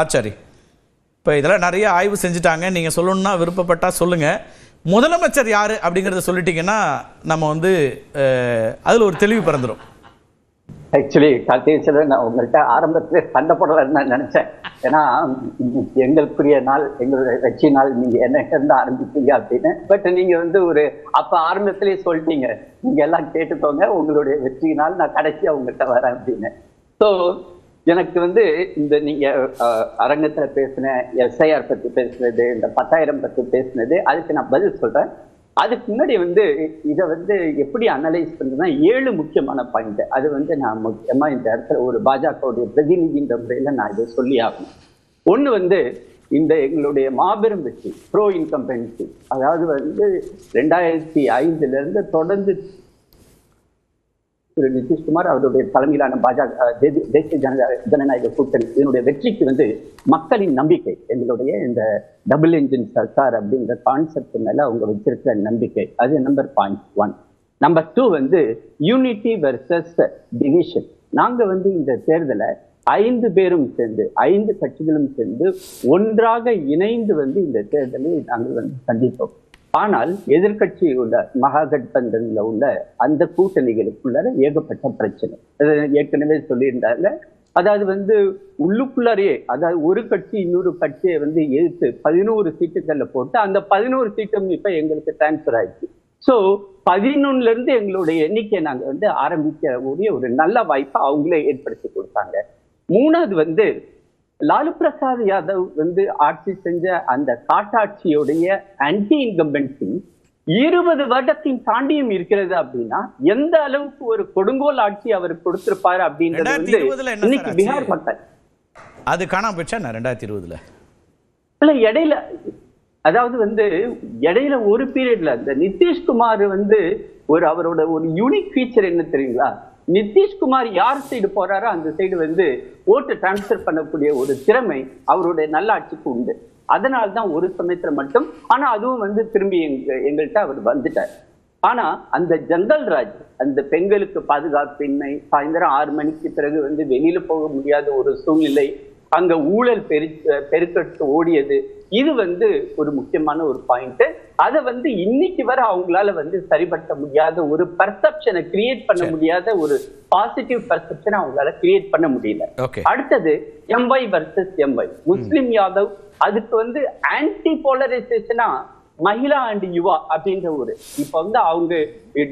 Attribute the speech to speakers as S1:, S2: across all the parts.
S1: ஆச்சாரி இப்போ இதெல்லாம் நிறைய ஆய்வு செஞ்சுட்டாங்க. நீங்கள் சொல்லணும்னா விருப்பப்பட்டால் சொல்லுங்கள் முதலமைச்சர் யார் அப்படிங்கிறத சொல்லிட்டீங்கன்னா நம்ம வந்து அதில் ஒரு தெளிவு பிறந்துடும்
S2: ஆக்சுவலி கார்த்திகேஸ்வரன் நான் உங்கள்கிட்ட ஆரம்பத்திலே சண்டை போடலன்னு நான் நினைச்சேன். ஏன்னா எங்களுக்குரிய நாள் எங்களுடைய வெற்றி நாள் நீங்க என்ன இருந்து ஆரம்பிச்சீங்க அப்படின்னு. பட் நீங்க வந்து ஒரு அப்ப ஆரம்பத்திலேயே சொல்லிட்டீங்க. நீங்க எல்லாம் கேட்டுக்கோங்க. உங்களுடைய வெற்றி நாள் நான் கடைசியா உங்கள்கிட்ட வரேன் அப்படின்னு. ஸோ எனக்கு வந்து இந்த நீங்க அரங்கத்துல பேசின எஸ்ஐஆர் பத்தி பேசுனது இந்த பத்தாயிரம் பத்தி பேசுனது அதுக்கு நான் பதில் சொல்றேன். அதுக்கு முன்னாடி வந்து இதை வந்து எப்படி அனலைஸ் பண்றதுன்னா ஏழு முக்கியமான பாயிண்ட் அது வந்து நான் முக்கியமா இந்த இடத்துல ஒரு பாஜகவுடைய பிரதிநிதின்ற முறையில நான் இதை சொல்லி ஆகணும். ஒன்று வந்து இந்த எங்களுடைய மாபெரும் வெற்றி ப்ரோ இன்கம்பென்சி அதாவது வந்து ரெண்டாயிரத்தி ஐந்துல இருந்து தொடர்ந்து திரு நிதிஷ்குமார் அவருடைய தலைமையிலான பாஜக தேசிய ஜனதா ஜனநாயக கூட்டணி இதனுடைய வெற்றிக்கு வந்து மக்களின் நம்பிக்கை எங்களுடைய இந்த டபுள் இன்ஜின் சர்க்கார் அப்படிங்கிற கான்செப்ட் மேல அவங்க வச்சிருக்கிற நம்பிக்கை. அது number point one number two வந்து யூனிட்டி வெர்சஸ் டிவிஷன் நாங்க வந்து இந்த தேர்தலை ஐந்து பேரும் சேர்ந்து ஐந்து கட்சிகளும் சேர்ந்து ஒன்றாக இணைந்து வந்து இந்த தேர்தலை நாங்கள் வந்து சந்தித்தோம். ஆனால் எதிர்க்கட்சி உள்ள மகாகட்பந்தன்ல உள்ள அந்த கூட்டணிகளுக்குள்ளார ஏகப்பட்ட பிரச்சனை. அது ஏற்கனவே சொல்லியிருந்தாங்க அதாவது வந்து உள்ளுக்குள்ளாரையே அதாவது ஒரு கட்சி இன்னொரு கட்சியை வந்து எதிர்த்து பதினோரு சீட்டுகள்ல போட்டு அந்த பதினோரு சீட்டும் இப்ப எங்களுக்கு டிரான்ஸ்ஃபர் ஆயிடுச்சு. ஸோ பதினொன்னுல இருந்து எங்களுடைய எண்ணிக்கையை நாங்க வந்து ஆரம்பிக்கக்கூடிய ஒரு நல்ல வாய்ப்பை அவங்களே ஏற்படுத்தி கொடுத்தாங்க. மூணாவது வந்து லாலு பிரசாத் யாதவ் வந்து ஆட்சி செஞ்ச அந்த காட்டாட்சியுடைய ஆன்டி இன்கம்பன்சி இருபது வருடத்தின் தாண்டியும் இருக்கிறது அப்படின்னா எந்த அளவுக்கு ஒரு கொடுங்கோல் ஆட்சி அவர் கொடுத்திருப்பாரு அப்படின்றது வந்து
S1: 2020 என்ன
S2: இன்னைக்கு பீகார்? மக்கள்.
S1: அது காணாம போச்சா ரெண்டாயிரத்தி இருபதுல?
S2: இல்ல இடையில அதாவது வந்து இடையில ஒரு பீரியட்ல இந்த நிதிஷ்குமார் வந்து ஒரு அவரோட ஒரு யூனிக் ஃபீச்சர் என்ன தெரியுங்களா? நிதிஷ்குமார் யார் சைடு போறாரோ அந்த சைடு வந்து ஓட்டு டிரான்ஸ்ஃபர் பண்ணக்கூடிய ஒரு திறமை அவருடைய நல்லாட்சிக்கு உண்டு. அதனால தான் ஒரு சமயத்துல மட்டும் ஆனா அதுவும் வந்து திரும்பி எங்க எங்கள்கிட்ட அவர் வந்துட்டார். ஆனா அந்த ஜங்கல் ராஜ் அந்த பெண்களுக்கு பாதுகாப்பின்மை சாயந்தரம் ஆறு மணிக்கு பிறகு வந்து வெளியில போக முடியாத ஒரு சூழ்நிலை அங்க ஊழல் பெரு பெருக்கெடுத்து ஓடியது. இது வந்து ஒரு முக்கியமான ஒரு பாயிண்ட் அதை வந்து இன்னைக்கு வரை அவங்களால வந்து சரிபட்ட முடியாத ஒரு பர்செப்ஷனை கிரியேட் பண்ண முடியாத ஒரு பாசிட்டிவ் பர்செப்ஷனை அவங்களால கிரியேட் பண்ண முடியல. அடுத்தது MY versus MY Muslim Yadav அதுக்கு வந்து ஆன்டி போலரைசேஷனா மகிழா அண்ட் யுவா அப்படின்ற ஒரு இப்ப வந்து அவங்க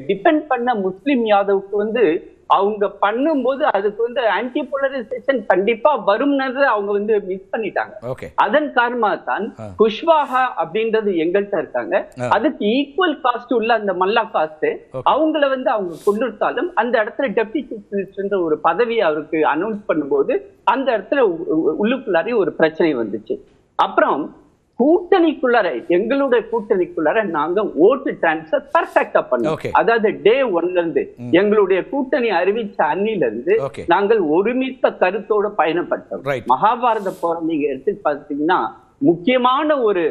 S2: டிபெண்ட் பண்ண முஸ்லிம் யாதவுக்கு வந்து அவங்க பண்ணும்போது அதுக்கு வந்து ஆன்டி போலரைசேஷன் கண்டிப்பா வரும்ன்றது அவங்க வந்து மிஸ் பண்ணிட்டாங்க அதன் காரணமா தான்
S1: ஆ.
S2: குஷ்வாஹா அப்படின்றது எங்கள்கிட்ட இருக்காங்க. அதுக்கு ஈக்குவல் காஸ்ட் உள்ள அந்த மல்லா காஸ்ட். அவங்கள வந்து அவங்க கொண்டிருந்தாலும் அந்த இடத்துல டெப்டி சீஃப் மினிஸ்டர்ன்ற ஒரு பதவியை அவருக்கு அனௌன்ஸ் பண்ணும்போது அந்த இடத்துல உள்ளுக்குள்ளாரே ஒரு பிரச்சனை வந்துச்சு அப்புறம் கூட்டணிக்குள்ளார எங்களுடைய கூட்டணிக்குள்ளார நாங்க ஓட்டு டிரான்ஸ்பர் பர்ஃபெக்டா. பண்ணோம் அதாவது டே ஒன்ல இருந்து எங்களுடைய கூட்டணி அறிவிச்ச அன்னில இருந்து. நாங்கள் ஒருமித்த கருத்தோட பயணப்பட்டோம். மகாபாரத போரம் நீங்க எடுத்து பார்த்தீங்கன்னா முக்கியமான ஒரு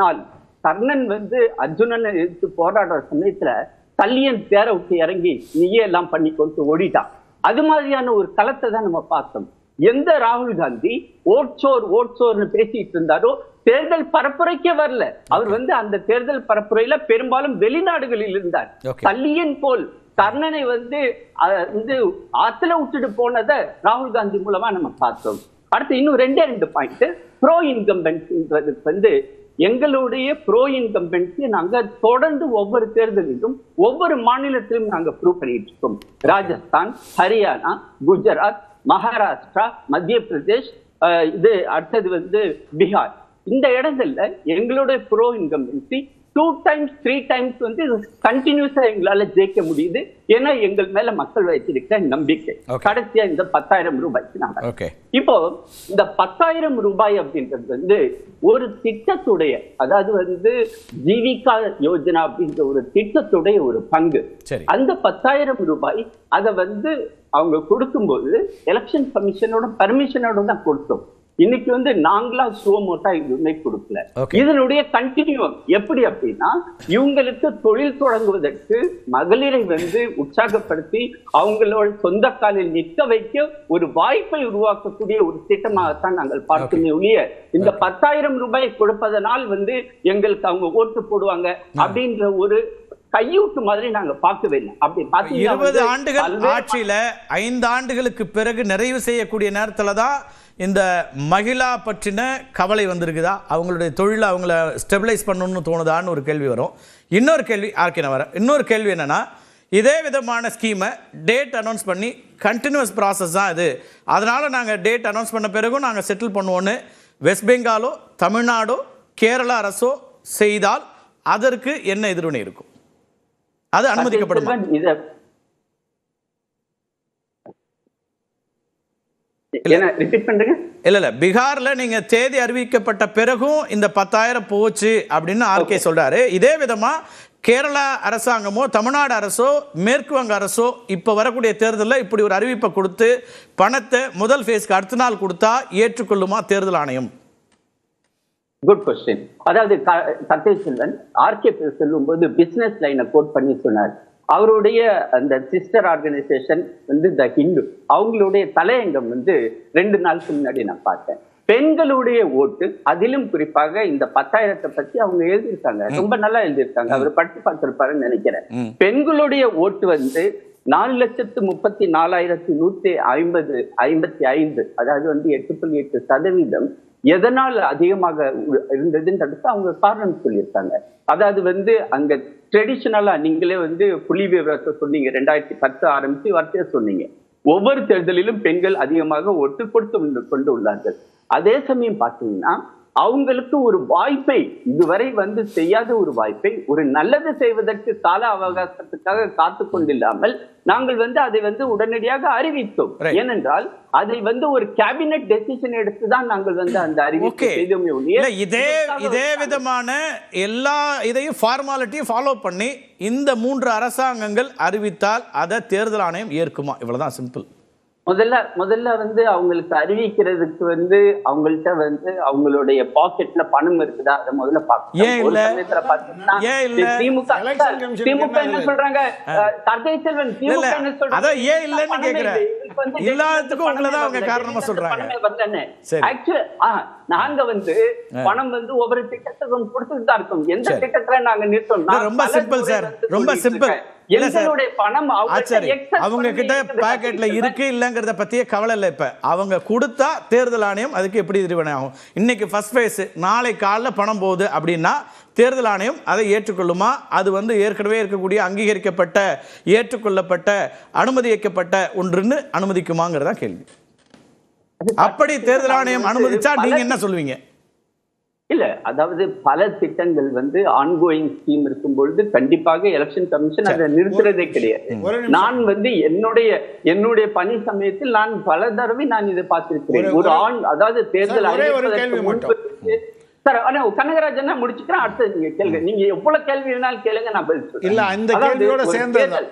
S2: நாள் கர்ணன் வந்து அர்ஜுனனை எதிர்த்து போராடுற சமயத்துல தல்லியன் தேர விட்டு இறங்கி நீயே எல்லாம் பண்ணி கொண்டு ஓடிட்டான் அது மாதிரியான ஒரு களத்தை தான் நம்ம பார்த்தோம் எந்த ராகுல் காந்தி ஓட்சோர் ஓட்சோர்னு பேசிட்டு இருந்தாரோ தேர்தல் பரப்புரைக்கே வரல. அவர் வந்து அந்த தேர்தல் பரப்புரையில பெரும்பாலும் வெளிநாடுகளில் இருந்தார். கல்லியன் போல் கர்ணனை வந்து வந்து ஆத்துல விட்டுட்டு போனதை ராகுல் காந்தி மூலமா நம்ம பார்த்தோம். அடுத்து இன்னும் ரெண்டே ரெண்டு பாயிண்ட் ப்ரோ இன்கம்பன்சின்றதுக்கு வந்து எங்களுடைய ப்ரோ இன்கம்பன்சி நாங்க தொடர்ந்து ஒவ்வொரு தேர்தலிலும் ஒவ்வொரு மாநிலத்திலும் நாங்க ப்ரூவ் பண்ணிட்டு இருக்கோம். ராஜஸ்தான் ஹரியானா குஜராத் மகாராஷ்டிரா மத்திய பிரதேஷ் இது அடுத்தது வந்து பீகார். இந்த இடங்கள்ல எங்களுடைய pro incumbency two times three times வந்து கண்டினியூஸா எங்களால ஜெயிக்க முடியுது. ஏன்னா எங்கள் மேல மக்கள் வைத்திருக்கிற நம்பிக்கை. கடைசியா இந்த பத்தாயிரம் ரூபாய்க்கு இப்போ இந்த பத்தாயிரம் ரூபாய் அப்படின்றது வந்து ஒரு திட்டத்துடைய அதாவது வந்து ஜீவிகா யோஜனா அப்படின்ற ஒரு திட்டத்துடைய ஒரு பங்கு. அந்த பத்தாயிரம் ரூபாய் அதை வந்து அவங்க கொடுக்கும்போது எலெக்ஷன் கமிஷனோட பர்மிஷனோட தான் கொடுத்தோம். இன்னைக்கு வந்து நாங்களா சுவமோட்டா எதுவுமே கொடுக்கல. இதனுடைய கண்டினியூ எப்படி அப்படின்னா இவங்களுக்கு தொழில் தொடங்குவதற்கு மகளிரை வந்து உற்சாகப்படுத்தி அவங்களோட சொந்த காலில் நிற்க வைக்க ஒரு வாய்ப்பை உருவாக்கக்கூடிய ஒரு திட்டமாகத்தான் நாங்கள் பார்க்கணும் ஒழிய இந்த பத்தாயிரம் ரூபாய் கொடுப்பதனால் வந்து எங்களுக்கு அவங்க ஓட்டு போடுவாங்க அப்படின்ற ஒரு கையூட்டு மாதிரி நாங்க பார்க்கவே இல்லை. அப்படி பாத்தீங்கன்னா
S1: இருபது ஆண்டுகள் ஆட்சியில ஐந்து ஆண்டுகளுக்கு பிறகு நிறைவு செய்யக்கூடிய நேரத்துல தான் இந்த மகிழா பற்றின கவலை வந்திருக்குதா? அவங்களுடைய தொழிலை அவங்கள ஸ்டெபிலைஸ் பண்ணணும்னு தோணுதான்னு ஒரு கேள்வி வரும். இன்னொரு கேள்வி ஆர்கே நான் வரேன் இன்னொரு கேள்வி என்னன்னா இதே விதமான ஸ்கீமை டேட் அனௌன்ஸ் பண்ணி கண்டினியூஸ் ப்ராசஸ் தான் இது. அதனால நாங்கள் டேட் அனௌன்ஸ் பண்ண பிறகும் நாங்கள் செட்டில் பண்ணுவோன்னு வெஸ்ட் பெங்காலோ தமிழ்நாடோ கேரள அரசோ செய்தால் அதற்கு என்ன எதிர்வினை இருக்கும்? அது அனுமதிக்கப்படுமா
S2: செல்வன், இத என்ன ரிப்பீட் பண்றீங்க
S1: இல்ல. இல்ல பீகார்ல நீங்க தேதி அறிவிக்கப்பட்ட பிறகும் இந்த பத்தாயிரம் போச்சு அப்படின்னு ஆர்கே சொல்றாரு. இதே விதமா கேரளா அரசாங்கமோ தமிழ்நாடு அரசோ மேற்கு வங்க அரசோ இப்ப வரக்கூடிய தேர்தலில் இப்படி ஒரு அறிவிப்பை கொடுத்து பணத்தை முதல் ஃபேஸ்க்கு அடுத்த நாள் கொடுத்தா ஏற்றுக்கொள்ளுமா தேர்தல் ஆணையம்?
S2: குட் கொஸ்டின் அதாவது சத்ய செல்வன் ஆர்கே சொல்லும் போது பிசினஸ் லைனை கோட் பண்ணி சொன்னார். அவருடைய அந்த சிஸ்டர் ஆர்கனைசேஷன் வந்து த ஹிந்து அவங்களுடைய தலையங்கம் வந்து ரெண்டு நாளுக்கு முன்னாடி நான் பார்த்தேன். பெண்களுடைய ஓட்டு அதிலும் குறிப்பாக இந்த பத்தாயிரத்தை பத்தி அவங்க எழுதியிருக்காங்க. ரொம்ப நல்லா எழுதியிருக்காங்க. அவர் படிச்சு பார்த்திருப்பாருன்னு நினைக்கிறேன். பெண்களுடைய ஓட்டு வந்து நாலு லட்சத்து முப்பத்தி நாலாயிரத்தி நூத்தி ஐம்பது ஐம்பத்தி ஐந்து அதாவது வந்து எட்டு புள்ளி எட்டு சதவீதம் எதனால் அதிகமாக இருந்ததுன்னு தடுத்து அவங்க காரணம் சொல்லியிருக்காங்க. அதாவது வந்து அங்க ட்ரெடிஷனலா நீங்களே வந்து புள்ளி விவரத்தை சொன்னீங்க. ரெண்டாயிரத்தி பத்து ஆரம்பித்து வரிசையா சொன்னீங்க. ஒவ்வொரு தேர்தலிலும் பெண்கள் அதிகமாக ஒட்டு கொடுத்து கொண்டு உள்ளார்கள். அதே சமயம் பார்த்தீங்கன்னா அவங்களுக்கு ஒரு வாய்ப்பை இதுவரை வந்து செய்யாத ஒரு வாய்ப்பை ஒரு நல்லது செய்வதற்கு கால அவகாசத்துக்காக காத்து கொண்டில்லாமல் நாங்கள் வந்து அதை வந்து உடனடியாக அறிவித்தோம். ஏனென்றால் அதை வந்து ஒரு கேபினெட் டெசிஷன் எடுத்து தான் நாங்கள் வந்து அந்த அறிவிப்பை செய்தோமே ஒழிய
S1: இதே இதே விதமான எல்லா இதையும் ஃபார்மாலிட்டியும் ஃபாலோ பண்ணி இந்த மூன்று அரசாங்கங்கள் அறிவித்தால் அதை தேர்தல் ஆணையம் ஏற்குமா? இவ்வளவுதான் சிம்பிள்
S2: முதல்ல முதல்ல வந்து அவங்களுக்கு அறிவிக்கிறதுக்கு வந்து அவங்கள்ட்ட வந்து அவங்களுடைய பாக்கெட்ல பணம் இருக்குதா? அதை முதல்ல? திமுக
S3: என்ன?
S2: சொல்றாங்க? தந்தை செல்வன் திமுக. என்ன சொல்றாங்க? நாங்க வந்து பணம் வந்து ஒவ்வொரு திட்டத்துக்கும் கொடுத்துட்டு தான் இருக்கோம். எந்த. திட்டத்துல நாங்க நிறுத்தோம்
S1: ரொம்ப சிம்பிள் சார். ரொம்ப சிம்பிள் அவங்க கிட்ட பாக்கெட்ல இருக்கு இல்லங்கிறத பத்தியே கவலை இல்லை இப்ப. அவங்க கொடுத்தா தேர்தல் ஆணையம் அதுக்கு எப்படி எதிர்வினை ஆகும்? இன்னைக்கு ஃபர்ஸ்ட் ஃபேஸ் நாளை காலைல பணம் போகுது அப்படின்னா தேர்தல் ஆணையம் அதை ஏற்றுக்கொள்ளுமா? அது வந்து ஏற்கனவே இருக்கக்கூடிய அங்கீகரிக்கப்பட்ட ஏற்றுக்கொள்ளப்பட்ட அனுமதிக்கப்பட்ட ஒன்றுன்னு அனுமதிக்குமாங்கிறதா கேள்வி. அப்படி தேர்தல் ஆணையம் அனுமதிச்சா நீங்க என்ன சொல்லுவீங்க?
S2: இல்ல அதாவது பல திட்டங்கள் வந்து ஆன்கோயிங் ஸ்கீம் இருக்கும் பொழுது கண்டிப்பாக எலெக்ஷன் கமிஷன் அதை நிறுத்துறதே கிடையாது. நான் வந்து என்னுடைய என்னுடைய பணி சமயத்தில் நான் பல தடவை நான் இதை பார்த்திருக்கிறேன்.
S3: ஒரு-
S2: ஆண் அதாவது தேர்தல்
S3: சார்,
S2: ஆனா கனகராஜன் முடிச்சுக்கிறேன் அடுத்தது நீங்க கேளுங்க. நீங்க எவ்வளவு கேள்வி வேணாலும் கேளுங்க நான் பதில் சொல்றேன்.
S3: இல்ல, அந்த
S2: அதாவது
S3: கேள்வியோட
S2: ஒரு. தேர்தல்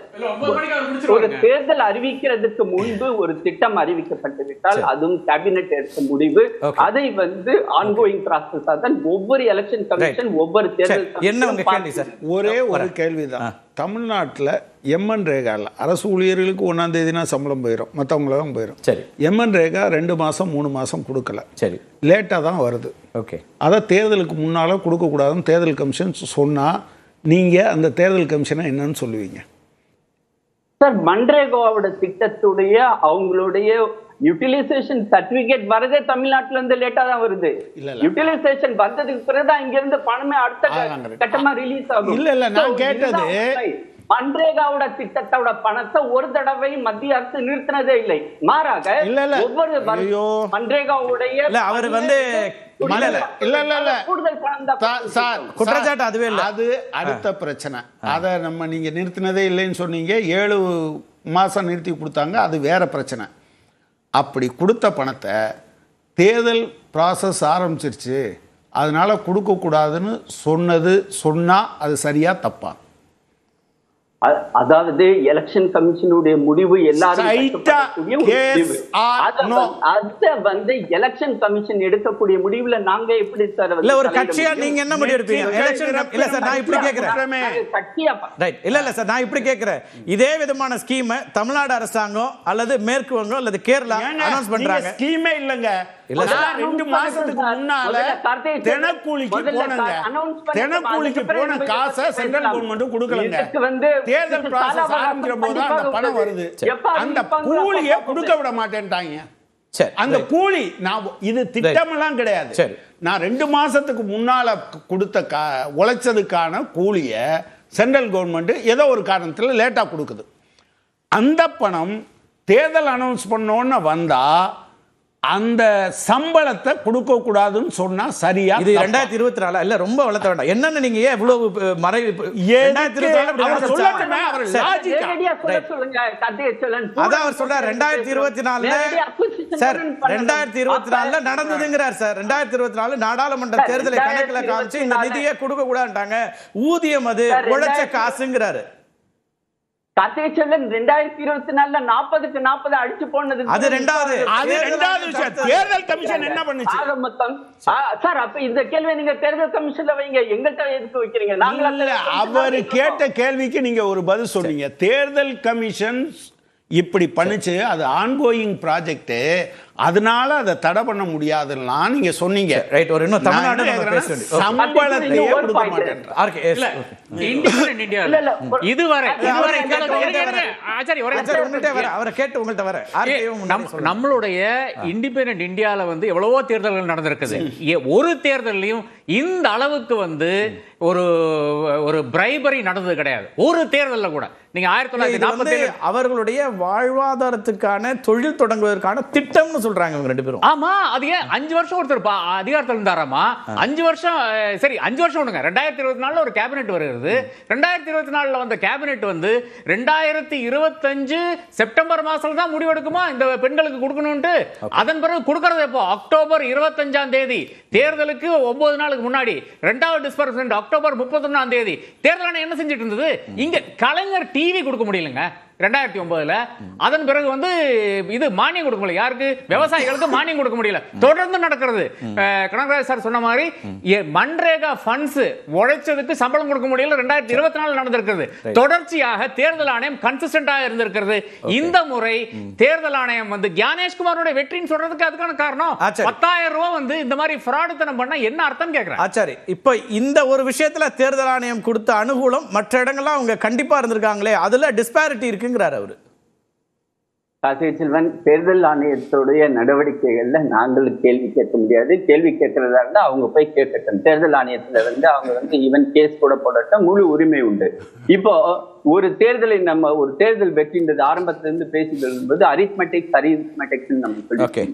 S2: ஒரு தேர்தல் அறிவிக்கிறதுக்கு முன்பு ஒரு திட்டம் அறிவிக்கப்பட்டு விட்டால் அதுவும் கேபினெட் எடுத்த முடிவு. அதை வந்து ஆன்கோயிங் ப்ராசஸ் தான் ஒவ்வொரு எலெக்ஷன் கமிஷன் ஒவ்வொரு தேர்தல்
S1: என்ன உங்க கேள்வி சார்
S3: ஒரே ஒரு கேள்விதான். தமிழ்நாட்டுல எம்என் ரேகால அரசு ஊழியர்களுக்கு ஒன்றாம் தேதினா சம்பளம் போயிடும் மற்றவங்களும் போயிடும்
S1: சரி.
S3: எம்என் ரேகா ரெண்டு மாசம் மூணு மாசம் கொடுக்கல.
S1: சரி.
S3: லேட்டாக தான் வருது.
S1: ஓகே.
S3: அதை தேர்தலுக்கு முன்னால் கொடுக்கக்கூடாதுன்னு தேர்தல் கமிஷன் சொன்னால் நீங்கள் அந்த தேர்தல் கமிஷனை என்னன்னு சொல்லுவீங்க?
S2: சார் மன்ரேகாவோட திட்டத்துடைய அவங்களுடைய யூட்டிலைசேஷன் சர்டிபிகேட் வரதே தமிழ்நாட்டுல இருந்து லேட்டா தான் வருது.
S3: இல்ல, இல்ல.
S2: யூட்டிலைசேஷன் வந்ததுக்கு பிறகுதான் இங்க இருந்து பணமே அடுத்த. கட்டமா ரிலீஸ் ஆகும்.
S3: இல்ல, இல்ல, நான் கேட்டது-.
S2: மன்ரேகாவோட திட்டத்தோட பணத்தை ஒரு தடவை மத்திய அரசு நிறுத்தினதே இல்லை. மாறாக
S3: இல்ல, இல்ல.
S2: ஒவ்வொரு. மன்ரேகாவுடைய
S1: இல்ல, அவர் வந்து குற்றச்சாட்டு அதுவே இல்ல.
S3: அது அடுத்த பிரச்சனை. அதை நம்ம நீங்க நிறுத்தினதே இல்லைன்னு சொன்னீங்க. ஏழு மாசம் நிறுத்தி கொடுத்தாங்க. அது வேற பிரச்சனை. அப்படி கொடுத்த பணத்தை தேர்தல் ப்ராசஸ் ஆரம்பிச்சிருச்சு. அதனால கொடுக்கக்கூடாதுன்னு சொன்னது சொன்னா அது சரியா தப்பா?
S2: அ- அதாவது எலெக்ஷன் கமிஷனுடைய முடிவு எல்லாரும் அத. வந்து- எலெக்ஷன் கமிஷன் எடுக்கக்கூடிய முடிவுல நாங்க எப்படி சார் வந்து
S1: இல்ல ஒரு கட்சியா? நீங்க என்ன முடிவு எடுப்பீங்க? எலெக்ஷன் இல்ல சார் நான் இப்படி கேக்குறேன்.
S2: கட்சியா
S1: ரைட் இல்ல இல்ல சார் நான் இப்படி கேக்குறேன். இதே விதமான ஸ்கீம் தமிழ்நாடு அரசாங்கம் அல்லது மேற்கு வங்கம் அல்லது கேரளா அனௌன்ஸ் பண்றாங்க.
S3: ஸ்கீமே இல்லங்க.
S1: இல்ல
S3: நான்
S2: சார்.
S3: ரெண்டு மாசத்துக்கு முன்னால தினக்கூலிக்கு போனங்க. தினக்கூலிக்கு போன காசை. சென்ட்ரல் கவர்மெண்ட் கொடுக்கலங்க.
S2: இதுக்கு வந்து
S3: தேர்தல் ப்ராசஸ் ஆரம்பிக்கிற போது தான் அந்த பணம் வருது. அந்த கூலியை கொடுக்க விட மாட்டேன்ட்டாங்க.
S1: சரி.
S3: அந்த
S1: right.
S3: கூலி நான் இது திட்டமெல்லாம் கிடையாது. நான் ரெண்டு மாசத்துக்கு முன்னால கொடுத்த கா உழைச்சதுக்கான கூலியை சென்ட்ரல் கவர்மெண்ட் ஏதோ ஒரு காரணத்தில் லேட்டாக கொடுக்குது. அந்த பணம் தேர்தல் அனௌன்ஸ் பண்ணோன்னு வந்தா அந்த சம்பளத்தை கொடுக்க கூடாதுன்னு சொன்னா சரியா
S1: இது? ரெண்டாயிரத்தி இருபத்தி நாலா. இல்ல ரொம்ப வளர்த்த வேண்டாம். என்னன்னு நீங்க ஏன் இவ்வளவு மறை. அதான் அவர் சொல்றார் ரெண்டாயிரத்தி இருபத்தி நாலுல சார். ரெண்டாயிரத்தி இருபத்தி நாலுல நடந்ததுங்கிறார் சார். ரெண்டாயிரத்தி இருபத்தி நாலு நாடாளுமன்ற தேர்தலை கணக்குல காமிச்சு இந்த
S2: 2024
S1: நிதியை கொடுக்க கூடாதுட்டாங்க ஊதியம் அது உழைச்ச
S2: 2024
S1: காசுங்கிறாரு.
S2: செல்வன் ரெண்டாயிரத்தி இருபத்தி நாலுல நாற்பதுக்கு நாற்பது அடிச்சு போனது
S1: அது ரெண்டாவது.
S3: அது ரெண்டாவது விஷயம். தேர்தல் கமிஷன் என்ன பண்ணுச்சு?
S2: ஆக மொத்தம் சார் அப்ப இந்த கேள்வியை நீங்க தேர்தல் கமிஷன்ல வைங்க. எங்கள்கிட்ட எதுக்கு வைக்கிறீங்க?
S3: இல்ல அவர் கேட்ட கேள்விக்கு நீங்க ஒரு பதில் சொன்னீங்க. தேர்தல் கமிஷன் இப்படி பண்ணுச்சு. அது ஆன்கோயிங் ப்ராஜெக்ட் அதனால அதை தடை பண்ண முடியாதுன்னா நீங்க சொன்னீங்க.
S1: ரைட் ஒரு இன்னும் தமிழ்நாடு
S2: ஒரு
S3: கொடுக்க. மாட்டேன்
S4: இதுவரை இதுவரை. ஆச்சாரி ஒரே
S1: சார் உங்கள்கிட்ட வர அவரை கேட்டு உங்கள்கிட்ட வர.
S4: நம்மளுடைய இண்டிபெண்டன்ட் இந்தியால வந்து எவ்வளவோ தேர்தல்கள் நடந்திருக்குது. ஒரு தேர்தல்லையும் இந்த அளவுக்கு வந்து ஒரு ஒரு பிரைபரி நடந்தது கிடையாது. ஒரு தேர்தல்ல கூட. நீங்க ஆயிரத்தி தொள்ளாயிரத்தி நாற்பத்தி
S1: அவர்களுடைய வாழ்வாதாரத்துக்கான தொழில் தொடங்குவதற்கான திட்டம்னு சொல்றாங்க இவங்க ரெண்டு பேரும்.
S4: ஆமா அது ஏன்? அஞ்சு வருஷம் ஒருத்தர் அதிகாரத்துல இருந்தாராமா? அஞ்சு வருஷம் சரி அஞ்சு வருஷம் விடுங்க ரெண்டாயிரத்தி இருபத்தி நாலுல ஒரு கேபினெட் வருகிறது. ரெண்டாயிரத்தி இருபத்தி நாலுல வந்த கேபினெட் வந்து ரெண்டாயிரத்தி இருபத்தஞ்சு செப்டம்பர் மாசத்துல தான் முடிவெடுக்குமா? இந்த பெண்களுக்கு கொடுக்கணும்ட்டு அதன் பிறகு கொடுக்கறது எப்போ? அக்டோபர் இருபத்தஞ்சாம் தேதி. தேர்தலுக்கு ஒன்பது நாளுக்கு முன்னாடி. ரெண்டாவது டிஸ்பர்ஸ்மெண்ட் அக்டோபர் முப்பத்தொன்னாம் தேதி. தேர்தல் என்ன செஞ்சுட்டு இருந்தது? இங்க கலைஞர் டிவி கொடுக்க முடியலங்க. ரெண்டாயிரத்தி ஒன்பதுல. அதன் பிறகு வந்து இது மானியம் கொடுக்க முடியல. யாருக்கு? விவசாயிகளுக்கு மானியம் கொடுக்க முடியல. தொடர்ந்து நடக்கிறது. கனகராஜ் சார் சொன்ன மாதிரி மன்ரேகா ஃபண்ட்ஸ் உழைச்சதுக்கு சம்பளம் கொடுக்க முடியல. ரெண்டாயிரத்தி இருபத்தி நாலு நடந்திருக்கிறது. தொடர்ச்சியாக தேர்தல் ஆணையம் கன்சிஸ்டன்டா இருந்திருக்கிறது. இந்த முறை தேர்தல் ஆணையம் வந்து கியானேஷ்குமாரோட வெற்றின்னு சொல்றதுக்கு அதுக்கான காரணம். பத்தாயிரம் ரூபாய் வந்து இந்த மாதிரி ஃப்ராடுத்தனம் பண்ணா என்ன அர்த்தம் கேக்குறேன்
S1: ஆச்சாரி இப்போ இந்த ஒரு விஷயத்துல தேர்தல் ஆணையம் கொடுத்த அனுகூலம் மற்ற இடங்கள்லாம் அவங்க கண்டிப்பா இருந்திருக்காங்களே. அதுல டிஸ்பாரிட்டி இருக்குங்கிறாரு அவரு.
S2: செல்வன் தேர்தல் ஆணையத்துடைய நடவடிக்கைகள்ல நாங்கள் கேள்வி கேட்க முடியாது. கேள்வி கேட்கறதா இருந்தா அவங்க போய் கேட்கட்டும். தேர்தல் ஆணையத்துல வந்து அவங்க வந்து ஈவன் கேஸ் கூட போடட்டும். முழு உரிமை உண்டு. இப்போ ஒரு தேர்தலை நம்ம ஒரு தேர்தல் வெற்றின்றது ஆரம்பத்துல இருந்து பேசி வரும்போது அரித்மெட்டிக்ஸ் அரித்மெட்டிக்ஸ் நம்ம. சொல்லிட்டு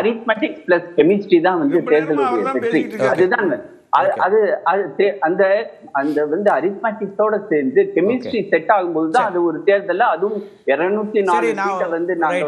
S2: அரித்மெட்டிக்ஸ் பிளஸ் கெமிஸ்ட்ரி தான் வந்து தேர்தலுடைய வெற்றி.
S3: பேசிட்டு.
S2: அதுதான் அது அது அந்த அந்த வந்து அரித்மெட்டிக்ஸோட சேர்ந்து கெமிஸ்ட்ரி செட் ஆகும்போது தான் அது ஒரு தேர்தல்ல அதுவும் இருநூத்தி நாலு வந்து நாங்க